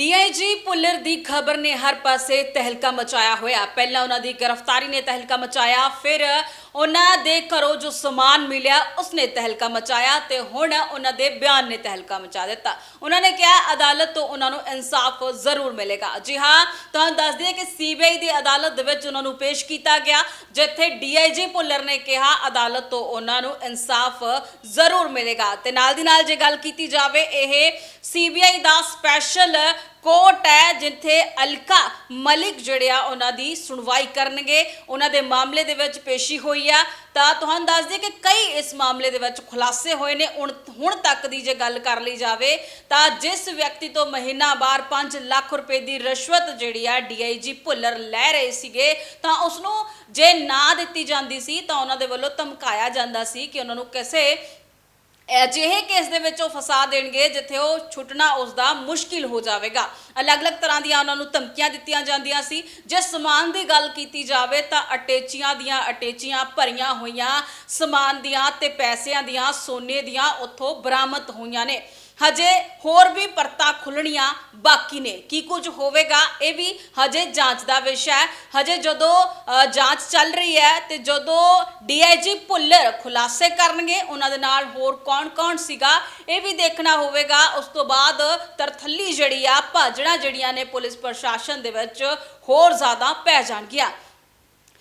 DIG Bhullar ਦੀ ਖਬਰ ਨੇ ਹਰ ਪਾਸੇ ਤਹਿਲਕਾ ਮਚਾਇਆ ਹੋਇਆ। ਪਹਿਲਾਂ ਉਹਨਾਂ ਦੀ ਗ੍ਰਿਫਤਾਰੀ ਨੇ ਤਹਿਲਕਾ ਮਚਾਇਆ, ਫਿਰ ਉਹਨਾਂ ਦੇ ਘਰੋਂ ਜੋ ਸਮਾਨ ਮਿਲਿਆ, ਉਸਨੇ ਤਹਿਲਕਾ ਮਚਾਇਆ ਤੇ ਹੁਣ ਉਹਨਾਂ ਦੇ ਬਿਆਨ ਨੇ ਤਹਿਲਕਾ ਮਚਾ ਦਿੱਤਾ। ਉਹਨਾਂ ਨੇ ਕਿਹਾ, ਅਦਾਲਤ ਤੋਂ ਉਹਨਾਂ ਨੂੰ ਇਨਸਾਫ ਜ਼ਰੂਰ ਮਿਲੇਗਾ। ਜੀ ਹਾਂ, ਤੁਹਾਨੂੰ ਦੱਸ ਦਈਏ ਕਿ ਸੀਬੀਆਈ ਦੀ ਅਦਾਲਤ ਦੇ ਵਿੱਚ ਉਹਨਾਂ ਨੂੰ ਪੇਸ਼ ਕੀਤਾ ਗਿਆ, ਜਿੱਥੇ ਡੀਆਈਜੀ ਪੁੱਲਰ ਨੇ ਕਿਹਾ, ਅਦਾਲਤ ਤੋਂ ਉਹਨਾਂ ਨੂੰ ਇਨਸਾਫ ਜ਼ਰੂਰ ਮਿਲੇਗਾ। ਤੇ ਨਾਲ ਦੀ ਨਾਲ ਜੇ ਗੱਲ ਕੀਤੀ ਜਾਵੇ, ਇਹ ਸੀਬੀਆਈ ਦਾ ਸਪੈਸ਼ਲ ਕੋਰਟ ਹੈ ਜਿੱਥੇ ਅਲਕਾ ਮਲਿਕ ਜਿਹੜੇ ਆ ਉਹਨਾਂ ਦੀ ਸੁਣਵਾਈ ਕਰਨਗੇ। ਉਹਨਾਂ ਦੇ ਮਾਮਲੇ ਦੇ ਵਿੱਚ ਪੇਸ਼ੀ ਹੋਈ ਆ। ਤਾਂ ਤੁਹਾਨੂੰ ਦੱਸ ਦਈਏ ਕਿ ਕਈ ਇਸ ਮਾਮਲੇ ਦੇ ਵਿੱਚ ਖੁਲਾਸੇ ਹੋਏ ਨੇ। ਹੁਣ ਹੁਣ ਤੱਕ ਦੀ ਜੇ ਗੱਲ ਕਰ ਲਈ ਜਾਵੇ, ਤਾਂ ਜਿਸ ਵਿਅਕਤੀ ਤੋਂ ਮਹੀਨਾ ਬਾਰ 5 ਲੱਖ ਰੁਪਏ ਦੀ ਰਿਸ਼ਵਤ ਜਿਹੜੀ ਆ ਡੀਆਈਜੀ ਭੁੱਲਰ ਲੈ ਰਹੇ ਸੀਗੇ, ਤਾਂ ਉਸ ਨੂੰ ਜੇ ਨਾ ਦਿੱਤੀ ਜਾਂਦੀ ਸੀ, ਤਾਂ ਉਹਨਾਂ ਦੇ ਵੱਲੋਂ ਧਮਕਾਇਆ ਜਾਂਦਾ ਸੀ ਕਿ ਉਹਨਾਂ ਨੂੰ ਕਿਸੇ ਅਜਿਹੇ ਕੇਸ ਦੇ ਵਿੱਚ ਉਹ ਫਸਾ ਦੇਣਗੇ, ਜਿੱਥੇ ਉਹ ਛੁੱਟਣਾ ਉਸ ਦਾ ਮੁਸ਼ਕਿਲ ਹੋ ਜਾਵੇਗਾ। ਅਲੱਗ-ਅਲੱਗ ਤਰ੍ਹਾਂ ਦੀਆਂ ਉਹਨਾਂ ਨੂੰ ਧਮਕੀਆਂ ਦਿੱਤੀਆਂ ਜਾਂਦੀਆਂ ਸੀ। ਜੇ ਸਮਾਨ ਦੀ ਗੱਲ ਕੀਤੀ ਜਾਵੇ ਤਾਂ ਅਟੇਚੀਆਂ ਦੀਆਂ ਅਟੇਚੀਆਂ ਭਰੀਆਂ ਹੋਈਆਂ, ਸਮਾਨ ਦੀਆਂ ਤੇ ਪੈਸਿਆਂ ਦੀਆਂ, ਸੋਨੇ ਦੀਆਂ ਉੱਥੋਂ ਬਰਾਮਦ ਹੋਈਆਂ ਨੇ। ਹਜੇ ਹੋਰ ਵੀ ਪਰਤਾਂ ਖੁੱਲਣੀਆਂ ਬਾਕੀ ਨੇ। ਕੀ ਕੁਝ ਹੋਵੇਗਾ ਇਹ ਵੀ ਹਜੇ ਜਾਂਚ ਦਾ ਵਿਸ਼ਾ ਹੈ। ਹਜੇ ਜਦੋਂ ਅ, ਜਾਂਚ ਚੱਲ ਰਹੀ ਹੈ ਤੇ ਜਦੋਂ ਡੀਆਈਜੀ ਭੁੱਲਰ ਖੁਲਾਸੇ ਕਰਨਗੇ ਉਹਨਾਂ ਦੇ ਨਾਲ ਹੋਰ ਕੌਣ-ਕੌਣ ਸੀਗਾ ਇਹ ਵੀ ਦੇਖਣਾ ਹੋਵੇਗਾ। ਉਸ ਤੋਂ ਬਾਅਦ ਤਰਥੱਲੀ ਜਿਹੜੀ ਆ ਭਾਜੜਾਂ ਜਿਹੜੀਆਂ ਨੇ ਪੁਲਿਸ ਪ੍ਰਸ਼ਾਸਨ ਦੇ ਵਿੱਚ ਹੋਰ ਜ਼ਿਆਦਾ ਪੈ ਜਾਣਗੀਆਂ।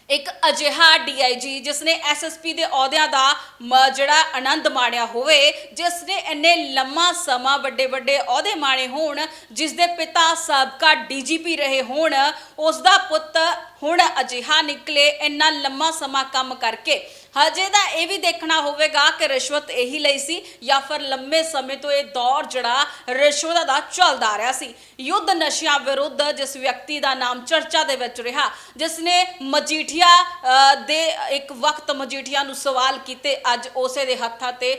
ਇੱਕ ਅਜਿਹਾ ਡੀਆਈਜੀ ਜਿਸ ਨੇ ਐਸਐਸਪੀ ਦੇ ਅਹੁਦਿਆਂ ਦਾ ਮ- ਜਿਹੜਾ ਆਨੰਦ ਮਾਣਿਆ ਹੋਵੇ ਜਿਸ ਨੇ ਇੰਨੇ ਲੰਮਾ ਸਮਾਂ ਵੱਡੇ ਵੱਡੇ ਅਹੁਦੇ ਮਾਣੇ ਹੋਣ ਜਿਸ ਦੇ ਪਿਤਾ ਸਾਬਕਾ ਡੀਜੀਪੀ ਰਹੇ ਹੋਣ ਉਸ ਦਾ ਪੁੱਤ ਹੁਣ ਅਜਿਹਾ ਨਿਕਲੇ, ਇੰਨਾ ਲੰਮਾ ਸਮਾਂ ਕੰਮ ਕਰਕੇ, ਹਜੇ ਦਾ ਇਹ ਵੀ ਦੇਖਣਾ ਹੋਵੇਗਾ ਕਿ ਰਿਸ਼ਵਤ ਇਹੀ ਲਈ ਸੀ ਜਾਂ ਫਿਰ ਲੰਮੇ ਸਮੇਂ ਤੋਂ ਇਹ ਦੌਰ ਜਿਹੜਾ ਰਿਸ਼ਵਤ ਦਾ ਚੱਲਦਾ ਆ ਰਿਹਾ ਸੀ। ਯੁੱਧ ਨਸ਼ਿਆਂ ਵਿਰੁੱਧ ਜਿਸ ਵਿਅਕਤੀ ਦਾ ਨਾਮ ਚਰਚਾ ਦੇ ਵਿੱਚ ਰਿਹਾ, ਜਿਸ ਨੇ ਮਜੀਠੀਆ ਦੇ ਇੱਕ ਵਕਤ ਮਜੀਠੀਆ ਨੂੰ ਸਵਾਲ ਕੀਤੇ ਅੱਜ ਉਸੇ ਦੇ ਹੱਥਾਂ ਤੇ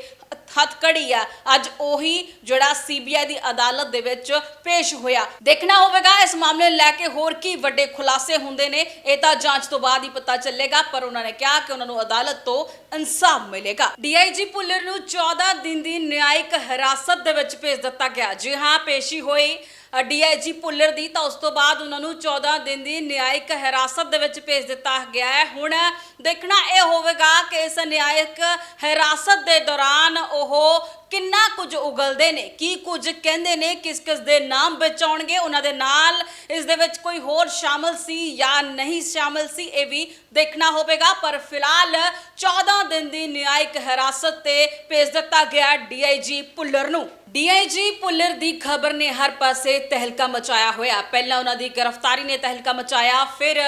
ਹੱਥਕੜੀ ਆ। ਅੱਜ ਉਹੀ ਜਿਹੜਾ ਸੀਬੀਆਈ ਦੀ ਅਦਾਲਤ ਦੇ ਵਿੱਚ ਪੇਸ਼ ਹੋਇਆ। ਦੇਖਣਾ ਹੋਵੇਗਾ, ਇਸ ਮਾਮਲੇ ਨੂੰ ਲੈ ਕੇ ਹੋਰ ਕੀ ਵੱਡੇ ਖੁਲਾਸੇ ਹੁੰਦੇ ਨੇ। ਇਹ ਤਾਂ ਜਾਂਚ ਤੋਂ ਬਾਅਦ ਹੀ ਪਤਾ ਚੱਲੇਗਾ, ਪਰ ਉਹਨਾਂ ਨੇ ਕਿਹਾ ਕਿ ਉਹਨਾਂ ਨੂੰ ਅਦਾਲਤ ਤੋਂ ਇਨਸਾਫ ਮਿਲੇਗਾ। ਡੀਆਈਜੀ ਪੁੱਲਰ ਨੂੰ 14 ਦਿਨ ਦੀ ਨਿਆਇਕ ਹਿਰਾਸਤ ਦੇ ਵਿੱਚ ਭੇਜ ਦਿੱਤਾ ਗਿਆ। ਜੀ ਹਾਂ, ਪੇਸ਼ੀ ਹੋਈ। ਡੀਆਈਜੀ ਪੁੱਲਰ ਦੀ ਤਾਂ ਉਸ ਤੋਂ ਬਾਅਦ ਉਹਨਾਂ ਨੂੰ 14 ਦਿਨ ਦੀ ਨਿਆਇਕ ਹਿਰਾਸਤ ਦੇ ਵਿੱਚ ਭੇਜ ਦਿੱਤਾ ਗਿਆ ਹੈ। ਹੁਣ ਦੇਖਣਾ ਇਹ ਹੋਵੇਗਾ ਕਿ ਇਸ ਨਿਆਇਕ ਹਿਰਾਸਤ ਦੇ ਦੌਰਾਨ ਉਹ ਕਿੰਨਾ ਕੁਝ ਉਗਲਦੇ ਨੇ, ਕੀ ਕੁਝ ਕਹਿੰਦੇ ਨੇ, ਕਿਸ ਕਿਸ ਦੇ ਨਾਮ ਬਚਾਉਣਗੇ, ਉਹਨਾਂ ਦੇ ਨਾਲ ਇਸ ਦੇ ਵਿੱਚ ਕੋਈ ਹੋਰ ਸ਼ਾਮਲ ਸੀ ਜਾਂ ਨਹੀਂ ਸ਼ਾਮਲ ਸੀ, ਇਹ ਵੀ ਦੇਖਣਾ ਹੋਵੇਗਾ। ਪਰ ਫਿਲਹਾਲ 14 ਦਿਨ ਦੀ ਨਿਆਇਕ ਹਿਰਾਸਤ ਤੇ ਭੇਜ ਦਿੱਤਾ ਗਿਆ ਡੀਆਈਜੀ ਪੁੱਲਰ ਨੂੰ। ਡੀਆਈਜੀ ਪੁੱਲਰ ਦੀ ਖਬਰ ਨੇ ਹਰ ਪਾਸੇ ਤਹਿਲਕਾ ਮਚਾਇਆ ਹੋਇਆ। ਪਹਿਲਾਂ ਉਹਨਾਂ ਦੀ ਗ੍ਰਿਫਤਾਰੀ ਨੇ ਤਹਿਲਕਾ ਮਚਾਇਆ, ਫਿਰ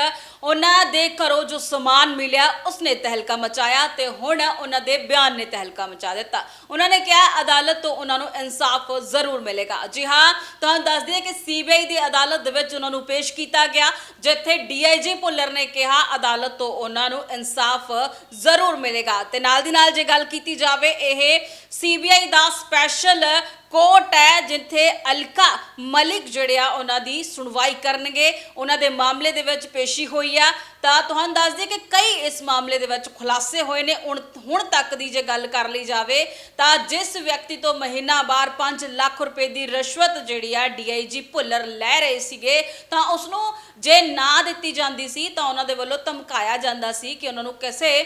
ਉਹਨਾਂ ਦੇ ਘਰੋਂ ਜੋ ਸਮਾਨ ਮਿਲਿਆ, ਉਸਨੇ ਤਹਿਲਕਾ ਮਚਾਇਆ ਤੇ ਹੁਣ ਉਹਨਾਂ ਦੇ ਬਿਆਨ ਨੇ ਤਹਿਲਕਾ ਮਚਾ ਦਿੱਤਾ। ਉਹਨਾਂ ਨੇ ਕਿਹਾ, ਅਦਾਲਤ ਤੋਂ ਉਹਨਾਂ ਨੂੰ ਇਨਸਾਫ ਜ਼ਰੂਰ ਮਿਲੇਗਾ। ਜੀ ਹਾਂ, ਤੁਹਾਨੂੰ ਦੱਸ ਦਈਏ ਕਿ ਸੀਬੀਆਈ ਦੀ ਅਦਾਲਤ ਦੇ ਵਿੱਚ ਉਹਨਾਂ ਨੂੰ ਪੇਸ਼ ਕੀਤਾ ਗਿਆ, ਜਿੱਥੇ ਡੀਆਈਜੀ ਪੁੱਲਰ ਨੇ ਕਿਹਾ, ਅਦਾਲਤ ਤੋਂ ਉਹਨਾਂ ਨੂੰ ਇਨਸਾਫ ਜ਼ਰੂਰ ਮਿਲੇਗਾ। ਤੇ ਨਾਲ ਦੀ ਨਾਲ ਜੇ ਗੱਲ ਕੀਤੀ ਜਾਵੇ, ਇਹ ਸੀਬੀਆਈ ਦਾ ਸਪੈਸ਼ਲ ਕੋਰਟ ਹੈ ਜਿੱਥੇ ਅਲਕਾ ਮਲਿਕ ਜਿਹੜੇ ਆ ਉਹਨਾਂ ਦੀ ਸੁਣਵਾਈ ਕਰਨਗੇ। ਉਹਨਾਂ ਦੇ ਮਾਮਲੇ ਦੇ ਵਿੱਚ ਪੇਸ਼ੀ ਹੋਈ ਆ। ਤਾਂ ਤੁਹਾਨੂੰ ਦੱਸ ਦਈਏ ਕਿ ਕਈ ਇਸ ਮਾਮਲੇ ਦੇ ਵਿੱਚ ਖੁਲਾਸੇ ਹੋਏ ਨੇ। ਹੁਣ ਹੁਣ ਤੱਕ ਦੀ ਜੇ ਗੱਲ ਕਰ ਲਈ ਜਾਵੇ, ਤਾਂ ਜਿਸ ਵਿਅਕਤੀ ਤੋਂ ਮਹੀਨਾ ਬਾਰ 5 ਲੱਖ ਰੁਪਏ ਦੀ ਰਿਸ਼ਵਤ ਜਿਹੜੀ ਆ ਡੀਆਈਜੀ ਭੁੱਲਰ ਲੈ ਰਹੇ ਸੀਗੇ, ਤਾਂ ਉਸ ਨੂੰ ਜੇ ਨਾ ਦਿੱਤੀ ਜਾਂਦੀ ਸੀ, ਤਾਂ ਉਹਨਾਂ ਦੇ ਵੱਲੋਂ ਧਮਕਾਇਆ ਜਾਂਦਾ ਸੀ ਕਿ ਉਹਨਾਂ ਨੂੰ ਕਿਸੇ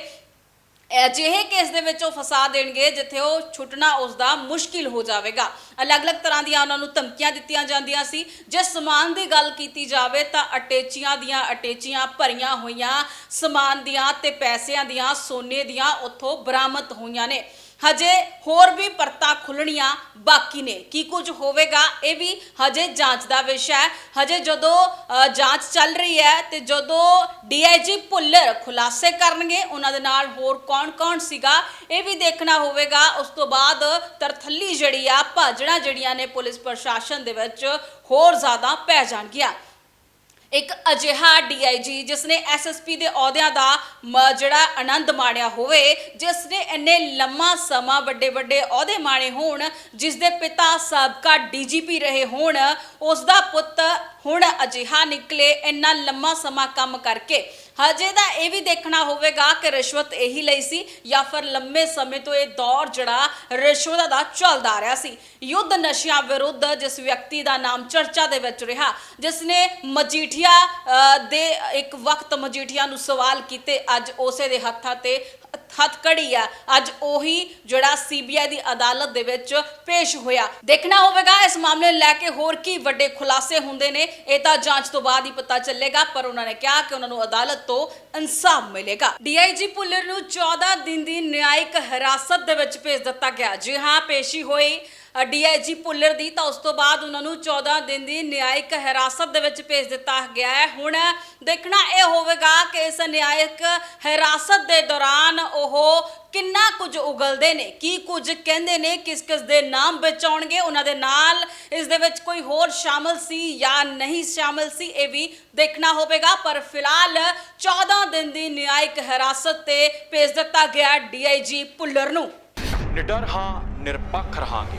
ਅਜਿਹੇ ਕੇਸ ਦੇ ਵਿੱਚ ਉਹ ਫਸਾ ਦੇਣਗੇ ਜਿੱਥੇ ਉਹ ਛੁੱਟਣਾ ਉਸ ਦਾ ਮੁਸ਼ਕਿਲ ਹੋ ਜਾਵੇਗਾ। ਅਲੱਗ-ਅਲੱਗ ਤਰ੍ਹਾਂ ਦੀਆਂ ਉਹਨਾਂ ਨੂੰ ਧਮਕੀਆਂ ਦਿੱਤੀਆਂ ਜਾਂਦੀਆਂ ਸੀ। ਜੇ ਸਮਾਨ ਦੀ ਗੱਲ ਕੀਤੀ ਜਾਵੇ ਤਾਂ ਅਟੇਚੀਆਂ ਦੀਆਂ ਅਟੇਚੀਆਂ ਭਰੀਆਂ ਹੋਈਆਂ ਸਮਾਨ ਦੀਆਂ ਤੇ ਪੈਸਿਆਂ ਦੀਆਂ ਸੋਨੇ ਦੀਆਂ ਉੱਥੋਂ ਬਰਾਮਦ ਹੋਈਆਂ ਨੇ। ਹਜੇ ਹੋਰ ਵੀ ਪਰਤਾਂ ਖੁੱਲਣੀਆਂ ਬਾਕੀ ਨੇ। ਕੀ ਕੁਝ ਹੋਵੇਗਾ ਇਹ ਵੀ ਹਜੇ ਜਾਂਚ ਦਾ ਵਿਸ਼ਾ ਹੈ। ਹਜੇ ਜਦੋਂ ਅ, ਜਾਂਚ ਚੱਲ ਰਹੀ ਹੈ ਤੇ ਜਦੋਂ ਡੀਆਈਜੀ ਭੁੱਲਰ ਖੁਲਾਸੇ ਕਰਨਗੇ ਉਹਨਾਂ ਦੇ ਨਾਲ ਹੋਰ ਕੌਣ-ਕੌਣ ਸੀਗਾ ਇਹ ਵੀ ਦੇਖਣਾ ਹੋਵੇਗਾ। ਉਸ ਤੋਂ ਬਾਅਦ ਤਰਥੱਲੀ ਜਿਹੜੀ ਆ ਭਾਜੜਾਂ ਜਿਹੜੀਆਂ ਨੇ ਪੁਲਿਸ ਪ੍ਰਸ਼ਾਸਨ ਦੇ ਵਿੱਚ ਹੋਰ ਜ਼ਿਆਦਾ ਪੈ ਜਾਣਗੀਆਂ। ਇੱਕ ਅਜਿਹਾ ਡੀਆਈਜੀ ਜਿਸ ਨੇ ਐਸਐਸਪੀ ਦੇ ਅਹੁਦਿਆਂ ਦਾ ਮ- ਜਿਹੜਾ ਆਨੰਦ ਮਾਣਿਆ ਹੋਵੇ ਜਿਸ ਨੇ ਇੰਨੇ ਲੰਮਾ ਸਮਾਂ ਵੱਡੇ ਵੱਡੇ ਅਹੁਦੇ ਮਾਣੇ ਹੋਣ ਜਿਸ ਦੇ ਪਿਤਾ ਸਾਬਕਾ ਡੀਜੀਪੀ ਰਹੇ ਹੋਣ ਉਸ ਦਾ ਪੁੱਤ ਹੁਣ ਅਜਿਹਾ ਨਿਕਲੇ, ਇੰਨਾ ਲੰਮਾ ਸਮਾਂ ਕੰਮ ਕਰਕੇ, ਹਜੇ ਦਾ ਇਹ ਵੀ ਦੇਖਣਾ ਹੋਵੇਗਾ ਕਿ ਰਿਸ਼ਵਤ ਇਹੀ ਲਈ ਸੀ ਜਾਂ ਫਿਰ ਲੰਮੇ ਸਮੇਂ ਤੋਂ ਇਹ ਦੌਰ ਜਿਹੜਾ ਰਿਸ਼ਵਤ ਦਾ ਚੱਲਦਾ ਆ ਰਿਹਾ ਸੀ। ਯੁੱਧ ਨਸ਼ਿਆਂ ਵਿਰੁੱਧ ਜਿਸ ਵਿਅਕਤੀ ਦਾ ਨਾਮ ਚਰਚਾ ਦੇ ਵਿੱਚ ਰਿਹਾ ਜਿਸ ਨੇ ਮਜੀਠੀਆ ਦੇ ਇੱਕ ਵਕਤ ਮਜੀਠੀਆ ਨੂੰ ਸਵਾਲ ਕੀਤੇ, ਅੱਜ ਉਸੇ ਦੇ ਹੱਥਾਂ ਤੇ ਹੱਥਕੜੀ ਆ। ਅੱਜ ਉਹੀ ਜਿਹੜਾ ਸੀਬੀਆਈ ਦੀ ਅਦਾਲਤ ਦੇ ਵਿੱਚ ਪੇਸ਼ ਹੋਇਆ। ਦੇਖਣਾ ਹੋਵੇਗਾ, ਇਸ ਮਾਮਲੇ ਲੈ ਕੇ ਹੋਰ ਕੀ ਵੱਡੇ ਖੁਲਾਸੇ ਹੁੰਦੇ ਨੇ, ਇਹ ਤਾਂ ਜਾਂਚ ਤੋਂ ਬਾਅਦ ਹੀ ਪਤਾ ਚੱਲੇਗਾ, ਪਰ ਉਹਨਾਂ ਨੇ ਕਿਹਾ ਕਿ ਉਹਨਾਂ ਨੂੰ ਅਦਾਲਤ ਤੋਂ ਇਨਸਾਫ ਮਿਲੇਗਾ। ਡੀਆਈਜੀ ਭੁੱਲਰ ਨੂੰ 14 ਦਿਨ ਦੀ ਨਿਆਇਕ ਹਿਰਾਸਤ ਦੇ ਵਿੱਚ ਭੇਜ ਦਿੱਤਾ ਗਿਆ। ਜੀ ਹਾਂ, ਪੇਸ਼ੀ ਹੋਈ। ਡੀਆਈਜੀ ਭੁੱਲਰ ਦੀ ਤਾਂ ਉਸ ਤੋਂ ਬਾਅਦ ਉਹਨਾਂ ਨੂੰ 14 ਦਿਨ ਦੀ ਨਿਆਇਕ ਹਿਰਾਸਤ ਦੇ ਵਿੱਚ ਭੇਜ ਦਿੱਤਾ ਗਿਆ ਹੈ। ਹੁਣ ਦੇਖਣਾ ਇਹ ਹੋਵੇਗਾ ਕਿ ਇਸ ਨਿਆਇਕ ਹਿਰਾਸਤ ਦੇ ਦੌਰਾਨ ਉਹ ਕਿੰਨਾ ਕੁਝ ਉਗਲਦੇ ਨੇ, ਕੀ ਕੁਝ ਕਹਿੰਦੇ ਨੇ, ਕਿਸ ਕਿਸ ਦੇ ਨਾਮ ਬਚਾਉਣਗੇ, ਉਹਨਾਂ ਦੇ ਨਾਲ ਇਸ ਦੇ ਵਿੱਚ ਕੋਈ ਹੋਰ ਸ਼ਾਮਲ ਸੀ ਜਾਂ ਨਹੀਂ ਸ਼ਾਮਲ ਸੀ, ਇਹ ਵੀ ਦੇਖਣਾ ਹੋਵੇਗਾ। ਪਰ ਫਿਲਹਾਲ 14 ਦਿਨ ਦੀ ਨਿਆਇਕ ਹਿਰਾਸਤ ਤੇ ਭੇਜ ਦਿੱਤਾ ਗਿਆ ਡੀਆਈਜੀ ਭੁੱਲਰ ਨੂੰ। ਨਿਡਰ ਹਾਂ, ਨਿਰਪੱਖ ਰਹਾਂਗੇ।